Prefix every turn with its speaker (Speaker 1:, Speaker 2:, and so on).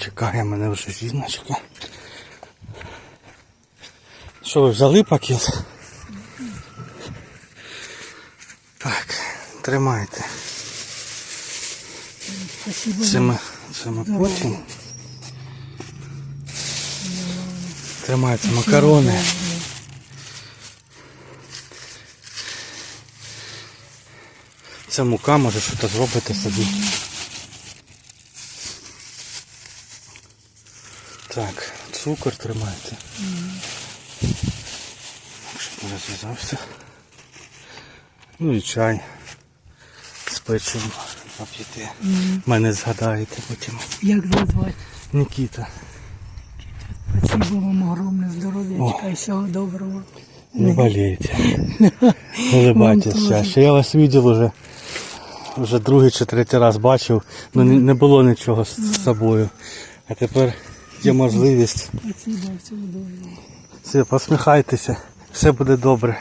Speaker 1: Чекає мене вже жіночка. Що ви взяли пакет? Так, тримайте. Це ми, це ми потім. Тримайте макарони. Це мука, може щось зробите собі. Так, цукор тримайте. Щоб не розв'язався. Ну і чай з печивом поп'єте. Мене згадаєте потім.
Speaker 2: Як вас звати?
Speaker 1: Нікіта.
Speaker 2: Спасибо вам огромне здоров'ячка і всього доброго.
Speaker 1: Не болейте. Улыбайтесь чаще. Я вас видел уже. Вже другий чи третій раз бачив, але не, не було нічого з собою. А тепер є можливість. Все, посміхайтеся, все буде добре.